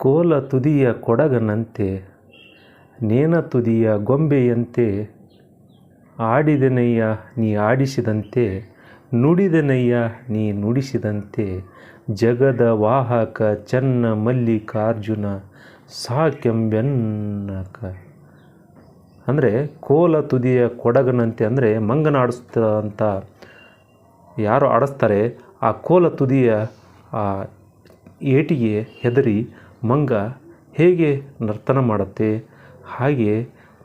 ಕೋಲ ತುದಿಯ ಕೊಡಗನಂತೆ, ನೇನ ತುದಿಯ ಗೊಂಬೆಯಂತೆ, ಆಡಿದೆನಯ್ಯ ನೀ ಆಡಿಸಿದಂತೆ, ನುಡಿದೆನಯ್ಯ ನೀ ನುಡಿಸಿದಂತೆ, ಜಗದ ವಾಹಕ ಚನ್ನ ಮಲ್ಲಿಕಾರ್ಜುನ ಸಾಕೆಂಬೆನ್ನಕ. ಅಂದರೆ ಕೋಲ ತುದಿಯ ಕೊಡಗನಂತೆ ಅಂದರೆ ಮಂಗನ ಅಂತ ಯಾರು ಆಡಿಸ್ತಾರೆ, ಆ ಕೋಲ ತುದಿಯ ಆ ಏಟಿಗೆ ಹೆದರಿ ಮಂಗ ಹೇಗೆ ನರ್ತನ ಮಾಡುತ್ತೆ? ಹಾಗೆ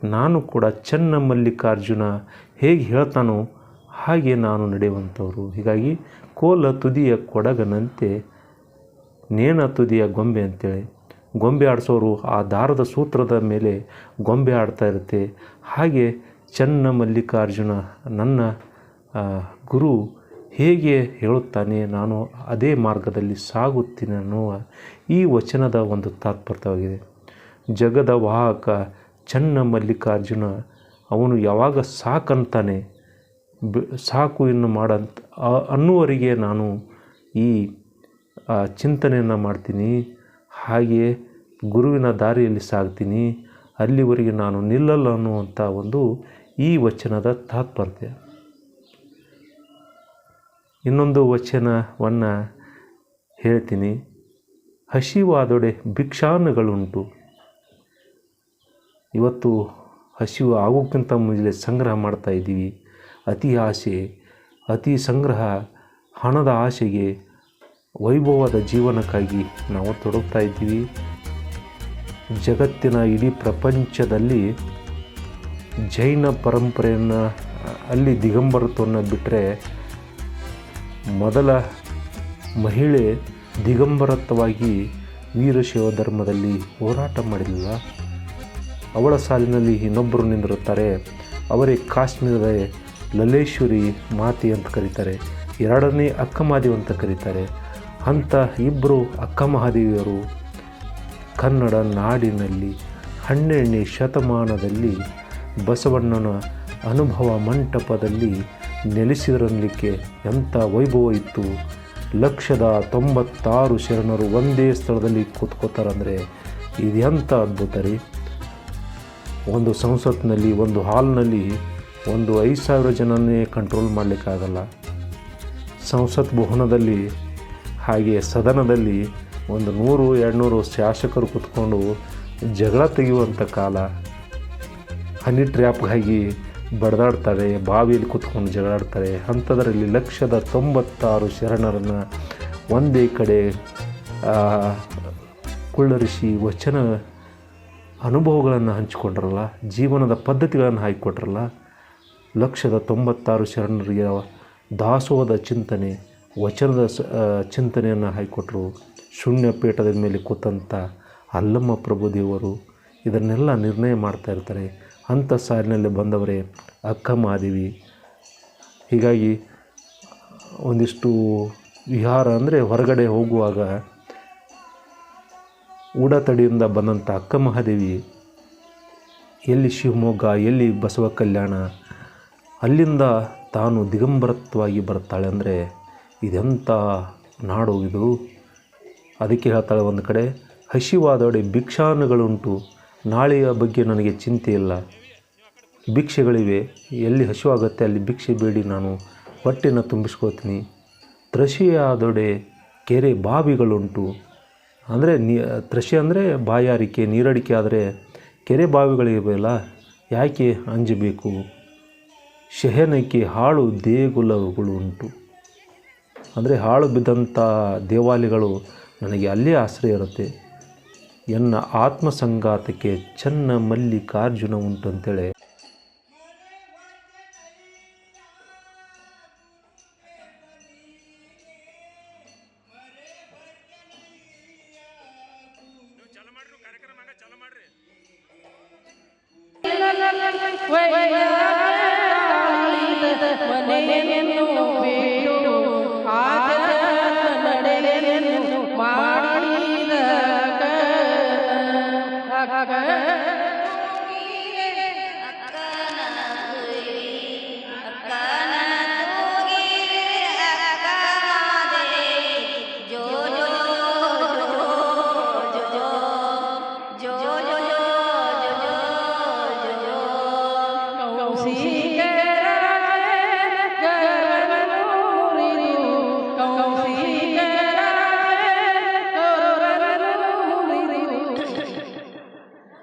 ನಾನು ಕೂಡ ಚೆನ್ನ ಮಲ್ಲಿಕಾರ್ಜುನ ಹೇಗೆ ಹೇಳ್ತಾನೋ ಹಾಗೆ ನಾನು ನಡೆಯುವಂಥವ್ರು. ಹೀಗಾಗಿ ಕೋಲ ತುದಿಯ ಕೊಡಗನಂತೆ, ನೇಣ ತುದಿಯ ಗೊಂಬೆ ಅಂತೇಳಿ. ಗೊಂಬೆ ಆಡಿಸೋರು ಆ ದಾರದ ಸೂತ್ರದ ಮೇಲೆ ಗೊಂಬೆ ಆಡ್ತಾ ಇರುತ್ತೆ. ಹಾಗೆ ಚೆನ್ನ ಮಲ್ಲಿಕಾರ್ಜುನ, ನನ್ನ ಗುರು ಹೇಗೆ ಹೇಳುತ್ತಾನೆ, ನಾನು ಅದೇ ಮಾರ್ಗದಲ್ಲಿ ಸಾಗುತ್ತೀನಿ ಅನ್ನುವ ಈ ವಚನದ ಒಂದು ತಾತ್ಪರ್ಯವಾಗಿದೆ. ಜಗದ ವಾಹಕ ಚೆನ್ನ ಮಲ್ಲಿಕಾರ್ಜುನ, ಅವನು ಯಾವಾಗ ಸಾಕಂತಾನೆ ಸಾಕು ಇನ್ನು ಮಾಡಂತ ಅನ್ನುವರಿಗೆ ನಾನು ಈ ಚಿಂತನೆಯನ್ನು ಮಾಡ್ತೀನಿ. ಹಾಗೆಯೇ ಗುರುವಿನ ದಾರಿಯಲ್ಲಿ ಸಾಗ್ತೀನಿ. ಅಲ್ಲಿವರೆಗೆ ನಾನು ನಿಲ್ಲಲ್ಲ ಅನ್ನುವಂಥ ಒಂದು ಈ ವಚನದ ತಾತ್ಪರ್ಯ. ಇನ್ನೊಂದು ವಚನವನ್ನು ಹೇಳ್ತೀನಿ. ಹಸಿವಾದೊಡೆ ಭಿಕ್ಷಾನ್ನಗಳುಂಟು ಇವತ್ತು ಹಸಿವು ಆಗೋಕ್ಕಿಂತ ಮುಂಚೆ ಸಂಗ್ರಹ ಮಾಡ್ತಾ ಇದ್ದೀವಿ. ಅತಿ ಆಸೆ, ಅತಿ ಸಂಗ್ರಹ ಹಣದ ಆಸೆಗೆ ವೈಭವದ ಜೀವನಕ್ಕಾಗಿ ನಾವು ತೊಡಗ್ತಾ ಇದ್ದೀವಿ. ಜಗತ್ತಿನ ಇಡೀ ಪ್ರಪಂಚದಲ್ಲಿ ಜೈನ ಪರಂಪರೆಯನ್ನು ಅಲ್ಲಿ ದಿಗಂಬರತ್ವವನ್ನು ಬಿಟ್ಟರೆ ಮೊದಲ ಮಹಿಳೆ ದಿಗಂಬರತ್ವವಾಗಿ ವೀರಶೈವ ಧರ್ಮದಲ್ಲಿ ಹೋರಾಟ ಮಾಡಿಲ್ಲ ಅವಳ ಸಾಲಿನಲ್ಲಿ ಇನ್ನೊಬ್ಬರು ನಿಂದಿರುತ್ತಾರೆ. ಅವರೇ ಕಾಶ್ಮೀರದ ಲಲೇಶ್ವರಿ ಮಾತಿ ಅಂತ ಕರೀತಾರೆ. ಎರಡನೇ ಅಕ್ಕ ಮಹಾದೇವಿ ಅಂತ ಕರೀತಾರೆ. ಅಂಥ ಇಬ್ಬರು ಅಕ್ಕ ಮಹಾದೇವಿಯರು ಕನ್ನಡ ನಾಡಿನಲ್ಲಿ ಹನ್ನೆರಡನೇ ಶತಮಾನದಲ್ಲಿ ಬಸವಣ್ಣನ ಅನುಭವ ಮಂಟಪದಲ್ಲಿ ನೆಲೆಸಿರಲಿಕ್ಕೆ ಎಂಥ ವೈಭವ ಇತ್ತು? ಲಕ್ಷದ ತೊಂಬತ್ತಾರು ಶರಣರು ಒಂದೇ ಸ್ಥಳದಲ್ಲಿ ಕೂತ್ಕೋತಾರಂದರೆ ಇದು ಎಂಥ ಅದ್ಭುತ ರೀ. ಒಂದು ಸಂಸತ್ನಲ್ಲಿ, ಒಂದು ಹಾಲ್ನಲ್ಲಿ ಒಂದು ಐದು ಸಾವಿರ ಜನನೇ ಕಂಟ್ರೋಲ್ ಮಾಡಲಿಕ್ಕಾಗಲ್ಲ. ಸಂಸತ್ ಭವನದಲ್ಲಿ, ಹಾಗೆ ಸದನದಲ್ಲಿ ಒಂದು ನೂರು, ಎರಡುನೂರು ಶಾಸಕರು ಕೂತ್ಕೊಂಡು ಜಗಳ ತೆಗೆಯುವಂಥ ಕಾಲ. ಹನಿ ಟ್ರ್ಯಾಪ್ಗಾಗಿ ಬಡ್ದಾಡ್ತಾರೆ, ಬಾವಿಯಲ್ಲಿ ಕುತ್ಕೊಂಡು ಜಗಳಾಡ್ತಾರೆ, ಅಂಥದ್ರಲ್ಲಿ ಲಕ್ಷದ ತೊಂಬತ್ತಾರು ಶರಣರನ್ನು ಒಂದೇ ಕಡೆ ಕುಳ್ಳರಿಸಿ ವಚನ ಅನುಭವಗಳನ್ನು ಹಂಚಿಕೊಂಡ್ರಲ್ಲ, ಜೀವನದ ಪದ್ಧತಿಗಳನ್ನು ಹಾಕಿಕೊಟ್ರಲ್ಲ ಲಕ್ಷದ ತೊಂಬತ್ತಾರು ಶರಣರಿಗೆ ದಾಸೋಹದ ಚಿಂತನೆ, ವಚನದ ಚಿಂತನೆಯನ್ನು ಹಾಕಿಕೊಟ್ರು ಶೂನ್ಯ ಪೀಠದ ಮೇಲೆ ಕೂತಂಥ ಅಲ್ಲಮ್ಮ ಪ್ರಭುದೇವರು ಇದನ್ನೆಲ್ಲ ನಿರ್ಣಯ ಮಾಡ್ತಾ ಇರ್ತಾರೆ. ಅಂಥ ಸಾಲಿನಲ್ಲಿ ಬಂದವರೇ ಅಕ್ಕ ಮಹಾದೇವಿ ಹೀಗಾಗಿ ಒಂದಿಷ್ಟು ವಿಹಾರ ಅಂದರೆ ಹೊರಗಡೆ ಹೋಗುವಾಗ ಊಡತಡಿಯಿಂದ ಬಂದಂಥ ಅಕ್ಕ ಮಹಾದೇವಿ, ಎಲ್ಲಿ ಶಿವಮೊಗ್ಗ, ಎಲ್ಲಿ ಬಸವ ಕಲ್ಯಾಣ, ಅಲ್ಲಿಂದ ತಾನು ದಿಗಂಬರತ್ವವಾಗಿ ಬರ್ತಾಳೆ ಅಂದರೆ ಇದೆಂಥ ನಾಡು ಇದು ಅದಕ್ಕೆ ಹೇಳ್ತಾಳೆ ಒಂದು ಕಡೆ ಹಸಿವಾದೊಡೆ ಭಿಕ್ಷಾನುಗಳುಂಟು. ನಾಳೆಯ ಬಗ್ಗೆ ನನಗೆ ಚಿಂತೆ ಇಲ್ಲ. ಭಿಕ್ಷೆಗಳಿವೆ. ಎಲ್ಲಿ ಹಸಿವಾಗುತ್ತೆ ಅಲ್ಲಿ ಭಿಕ್ಷೆ ಬೇಡಿ ನಾನು. ಹೊಟ್ಟೆನ ತುಂಬಿಸ್ಕೋತೀನಿ. ತ್ರಷಿಯಾದೊಡೆ ಕೆರೆ ಬಾವಿಗಳುಂಟು. ಅಂದರೆ ನೀ, ತ್ರಶಿ ಅಂದರೆ ಬಾಯಾರಿಕೆ, ನೀರಡಿಕೆ ಆದರೆ ಕೆರೆ ಬಾವಿಗಳಿವೆಯಲ್ಲ, ಯಾಕೆ ಅಂಜಬೇಕು? ಶಹನಕ್ಕೆ ಹಾಳು ದೇಗುಲಗಳು ಉಂಟು ಅಂದರೆ ಹಾಳು ಬಿದ್ದಂಥ ದೇವಾಲಯಗಳು ನನಗೆ ಅಲ್ಲೇ ಆಶ್ರಯ ಇರುತ್ತೆ. ಎನ್ನ ಆತ್ಮ ಸಂಘಾತಕ್ಕೆ ಚೆನ್ನ ಮಲ್ಲಿಕಾರ್ಜುನ ಉಂಟು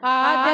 ಆದ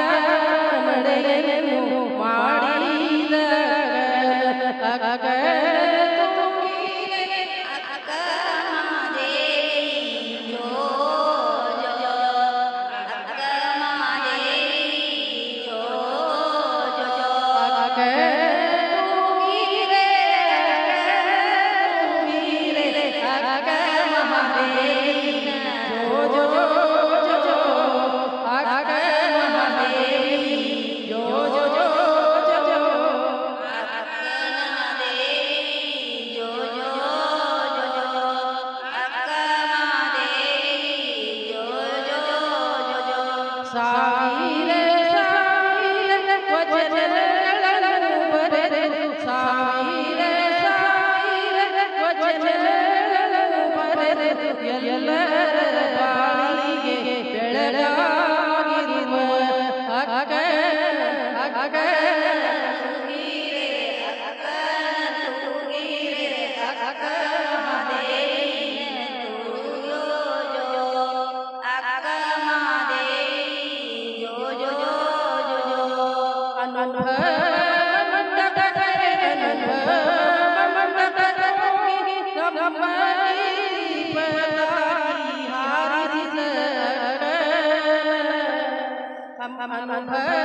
盘盘盘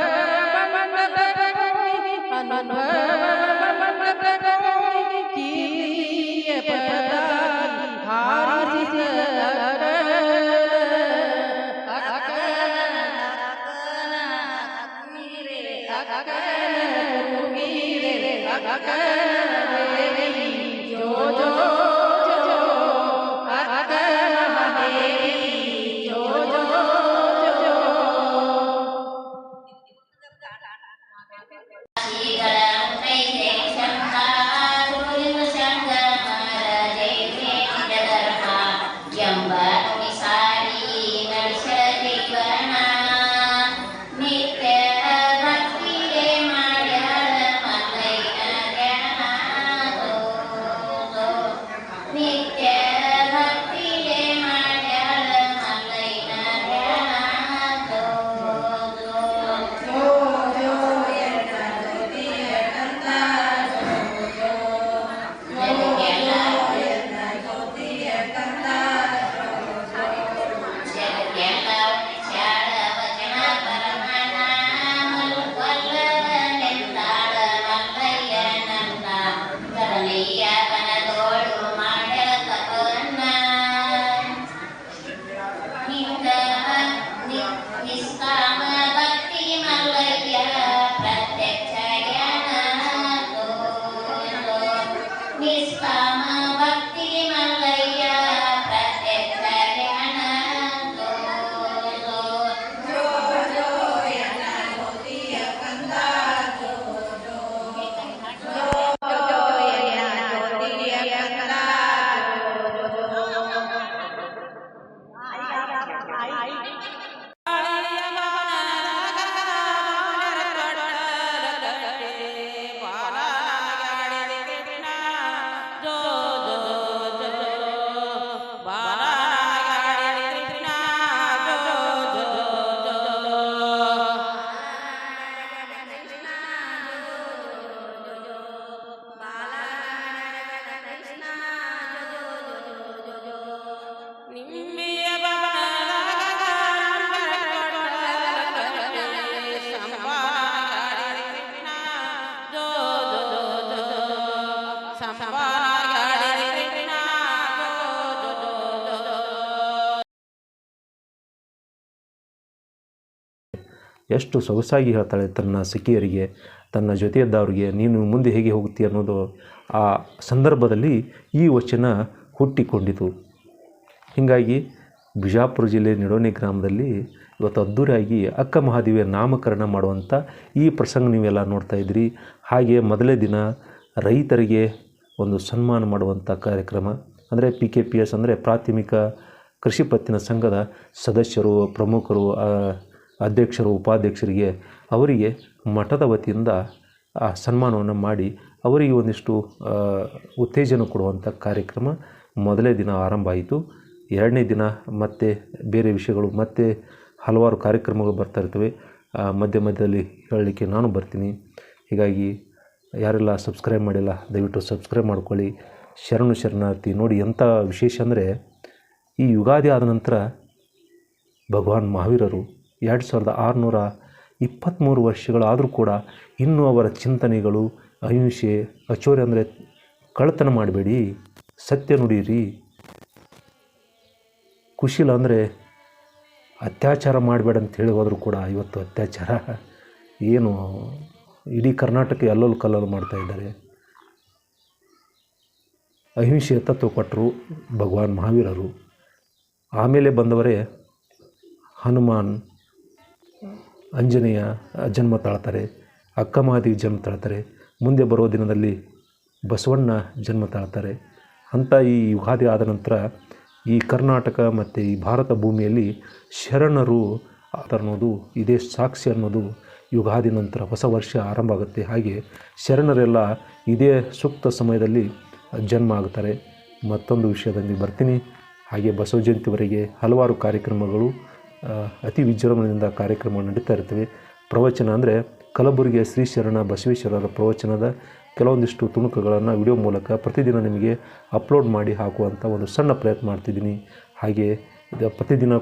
ಎಷ್ಟು ಸೊಗಸಾಗಿ ಹೇಳ್ತಾಳೆ ತನ್ನ ಸಖಿಯರಿಗೆ, ತನ್ನ ಜೊತೆಯದ್ದವರಿಗೆ, ನೀನು ಮುಂದೆ ಹೇಗೆ ಹೋಗುತ್ತಿ ಅನ್ನೋದು ಆ ಸಂದರ್ಭದಲ್ಲಿ ಈ ವಚನ ಹುಟ್ಟಿಕೊಂಡಿತು. ಹೀಗಾಗಿ ಬಿಜಾಪುರ ಜಿಲ್ಲೆ ನಿಡೋಣಿ ಗ್ರಾಮದಲ್ಲಿ ಇವತ್ತು ಅದ್ದೂರಿಯಾಗಿ ಅಕ್ಕ ಮಹಾದೇವಿಯ ನಾಮಕರಣ ಮಾಡುವಂಥ ಈ ಪ್ರಸಂಗ ನೀವೆಲ್ಲ ನೋಡ್ತಾ ಇದ್ರಿ ಹಾಗೆ ಮೊದಲೇ ದಿನ ರೈತರಿಗೆ ಒಂದು ಸನ್ಮಾನ ಮಾಡುವಂಥ ಕಾರ್ಯಕ್ರಮ, ಅಂದರೆ ಪಿ ಕೆ ಪಿ ಎಸ್ ಅಂದರೆ ಪ್ರಾಥಮಿಕ ಕೃಷಿ ಪತ್ತಿನ ಸಂಘದ ಸದಸ್ಯರು, ಪ್ರಮುಖರು ಅಧ್ಯಕ್ಷರು, ಉಪಾಧ್ಯಕ್ಷರಿಗೆ ಅವರಿಗೆ ಮಠದ ವತಿಯಿಂದ ಆ ಸನ್ಮಾನವನ್ನು ಮಾಡಿ ಅವರಿಗೆ ಒಂದಿಷ್ಟು ಉತ್ತೇಜನ ಕೊಡುವಂಥ ಕಾರ್ಯಕ್ರಮ ಮೊದಲೇ ದಿನ ಆರಂಭ ಆಯಿತು. ಎರಡನೇ ದಿನ ಮತ್ತೆ ಬೇರೆ ವಿಷಯಗಳು, ಮತ್ತೆ ಹಲವಾರು ಕಾರ್ಯಕ್ರಮಗಳು ಬರ್ತಾ ಇರ್ತವೆ. ಮಧ್ಯ ಮಧ್ಯದಲ್ಲಿ ಹೇಳಲಿಕ್ಕೆ ನಾನು ಬರ್ತೀನಿ. ಹೀಗಾಗಿ ಯಾರೆಲ್ಲ ಸಬ್ಸ್ಕ್ರೈಬ್ ಮಾಡಿಲ್ಲ, ದಯವಿಟ್ಟು ಸಬ್ಸ್ಕ್ರೈಬ್ ಮಾಡ್ಕೊಳ್ಳಿ. ಶರಣು ಶರಣಾರ್ಥಿ, ನೋಡಿ ಎಂಥ ವಿಶೇಷ ಅಂದರೆ ಈ ಯುಗಾದಿ ಆದ ನಂತರ ಭಗವಾನ್ ಮಹಾವೀರರು ಎರಡು ಸಾವಿರದ ಆರುನೂರ ಇಪ್ಪತ್ತ್ಮೂರು ವರ್ಷಗಳಾದರೂ ಕೂಡ ಇನ್ನೂ ಅವರ ಚಿಂತನೆಗಳು ಅಹಿಂಸೆ, ಅಚೋರಿ ಅಂದರೆ ಕಳ್ಳತನ ಮಾಡಬೇಡಿ. ಸತ್ಯ ನುಡಿಯಿರಿ. ಕುಶೀಲ ಅಂದರೆ ಅತ್ಯಾಚಾರ ಮಾಡಬೇಡ ಅಂತ ಹೇಳಿ ಹೋದರೂ ಕೂಡ ಇವತ್ತು ಅತ್ಯಾಚಾರ. ಏನು, ಇಡೀ ಕರ್ನಾಟಕ ಕಲ್ಲಲು ಮಾಡ್ತಾ ಇದ್ದಾರೆ. ಅಹಿಂಸೆಯ ತತ್ವ ಕೊಟ್ಟರು ಭಗವಾನ್ ಮಹಾವೀರರು. ಆಮೇಲೆ ಬಂದವರೇ ಹನುಮಾನ್ ಆಂಜನೇಯ ಜನ್ಮ ತಾಳ್ತಾರೆ, ಅಕ್ಕ ಮಹಾದೇವಿ ಜನ್ಮ ತಾಳ್ತಾರೆ, ಮುಂದೆ ಬರೋ ದಿನದಲ್ಲಿ ಬಸವಣ್ಣ ಜನ್ಮ ತಾಳ್ತಾರೆ. ಅಂಥ ಈ ಯುಗಾದಿ ಆದ ನಂತರ ಈ ಕರ್ನಾಟಕ ಮತ್ತು ಈ ಭಾರತ ಭೂಮಿಯಲ್ಲಿ ಶರಣರು ಅನ್ನೋದು, ಇದೇ ಸಾಕ್ಷಿ ಅನ್ನೋದು ಯುಗಾದಿ ನಂತರ ಹೊಸ ವರ್ಷ ಆರಂಭ ಆಗುತ್ತೆ. ಹಾಗೆ ಶರಣರೆಲ್ಲ ಇದೇ ಸೂಕ್ತ ಸಮಯದಲ್ಲಿ ಜನ್ಮ ಆಗ್ತಾರೆ. ಮತ್ತೊಂದು ವಿಷಯದಲ್ಲಿ ಬರ್ತೀನಿ. ಹಾಗೆ ಬಸವ ಜಯಂತಿವರೆಗೆ ಹಲವಾರು ಕಾರ್ಯಕ್ರಮಗಳು ಅತಿ ವಿಜೃಂಭಣೆಯಿಂದ ಕಾರ್ಯಕ್ರಮ ನಡೀತಾ ಇರ್ತೀವಿ ಪ್ರವಚನ ಅಂದರೆ ಕಲಬುರಗಿಯ ಶ್ರೀ ಶರಣ ಬಸವೇಶ್ವರರ ಪ್ರವಚನದ ಕೆಲವೊಂದಿಷ್ಟು ತುಣುಕುಗಳನ್ನು ವಿಡಿಯೋ ಮೂಲಕ ಪ್ರತಿದಿನ ನಿಮಗೆ ಅಪ್ಲೋಡ್ ಮಾಡಿ ಹಾಕುವಂಥ ಒಂದು ಸಣ್ಣ ಪ್ರಯತ್ನ ಮಾಡ್ತಿದ್ದೀನಿ. ಹಾಗೆ ಪ್ರತಿದಿನ